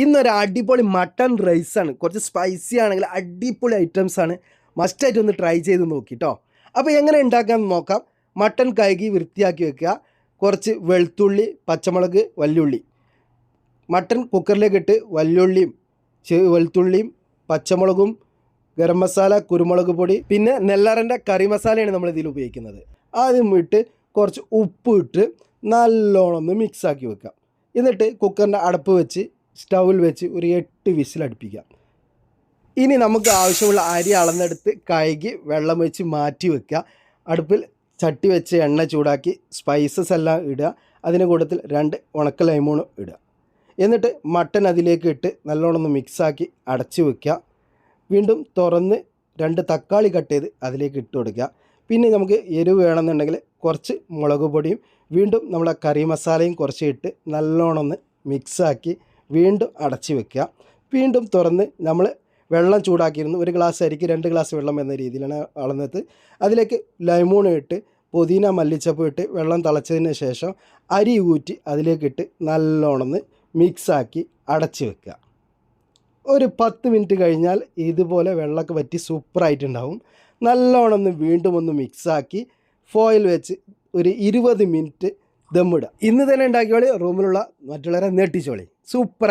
ഇന്നൊരു അടിപൊളി മട്ടൺ റൈസാണ് കുറച്ച് സ്പൈസി ആണെങ്കിൽ അടിപൊളി ഐറ്റംസ് ആണ്. മസ്റ്റായിട്ട് ഒന്ന് ട്രൈ ചെയ്ത് നോക്കിട്ടോ അപ്പോൾ എങ്ങനെ ഉണ്ടാക്കാമെന്ന് നോക്കാം. മട്ടൺ കഴുകി വൃത്തിയാക്കി വെക്കുക. കുറച്ച് വെളുത്തുള്ളി പച്ചമുളക് വല്യുള്ളി മട്ടൺ കുക്കറിലേക്ക് ഇട്ട് വല്യുള്ളിയും വെളുത്തുള്ളിയും പച്ചമുളകും ഗരം മസാല കുരുമുളക് പൊടി പിന്നെ നെല്ലറന്റെ കറി മസാലയാണ് നമ്മൾ ഇതിൽ ഉപയോഗിക്കുന്നത്. ആദ്യം ഇട്ട് കുറച്ച് ഉപ്പ് ഇട്ട് നല്ലോണം ഒന്ന് മിക്സാക്കി വെക്കാം എന്നിട്ട് കുക്കറിന്റെ അടപ്പ് വെച്ച് സ്റ്റൗവിൽ വെച്ച് ഒരു എട്ട് വിസിൽ അടുപ്പിക്കാം. ഇനി നമുക്ക് ആവശ്യമുള്ള അരി അളന്നെടുത്ത് കഴുകി വെള്ളം വെച്ച് മാറ്റി വെക്കുക. അടുപ്പിൽ ചട്ടി വെച്ച് എണ്ണ ചൂടാക്കി സ്പൈസസ് എല്ലാം ഇടുക. അതിന് കൂട്ടത്തിൽ രണ്ട് ഉണക്ക ലൈമൂണും ഇടുക. എന്നിട്ട് മട്ടൻ അതിലേക്ക് ഇട്ട് നല്ലോണം ഒന്ന് മിക്സാക്കി അടച്ച് വെക്കുക. വീണ്ടും തുറന്ന് രണ്ട് തക്കാളി കട്ട് ചെയ്ത് അതിലേക്ക് ഇട്ട് കൊടുക്കുക. പിന്നെ നമുക്ക് എരിവ് വേണമെന്നുണ്ടെങ്കിൽ കുറച്ച് മുളക് പൊടിയും വീണ്ടും നമ്മളെ കറി മസാലയും കുറച്ച് ഇട്ട് നല്ലോണം ഒന്ന് മിക്സാക്കി വീണ്ടും അടച്ച് വെക്കുക. വീണ്ടും തുറന്ന് നമ്മൾ വെള്ളം ചൂടാക്കിയിരുന്നു. ഒരു ഗ്ലാസ് അരിക്ക് രണ്ട് ഗ്ലാസ് വെള്ളം എന്ന രീതിയിലാണ് അളന്നത്. അതിലേക്ക് ലൈമൂൺ ഇട്ട് പുതിന മല്ലിച്ചപ്പ് ഇട്ട് വെള്ളം തിളച്ചതിന് ശേഷം അരി ഊറ്റി അതിലേക്കിട്ട് നല്ലോണം ഒന്ന് മിക്സാക്കി അടച്ച് വെക്കുക. ഒരു പത്ത് മിനിറ്റ് കഴിഞ്ഞാൽ ഇതുപോലെ വെള്ളമൊക്കെ വറ്റി സൂപ്പറായിട്ടുണ്ടാവും നല്ലോണം ഒന്ന് വീണ്ടും ഒന്ന് മിക്സാക്കി ഫോയിൽ വെച്ച് ഒരു ഇരുപത് മിനിറ്റ് ദമ്മിടുക ഇന്ന് തന്നെ ഉണ്ടാക്കിയോളി റൂമിലുള്ള മറ്റുള്ളവരെ നെട്ടിച്ചോളി. Supra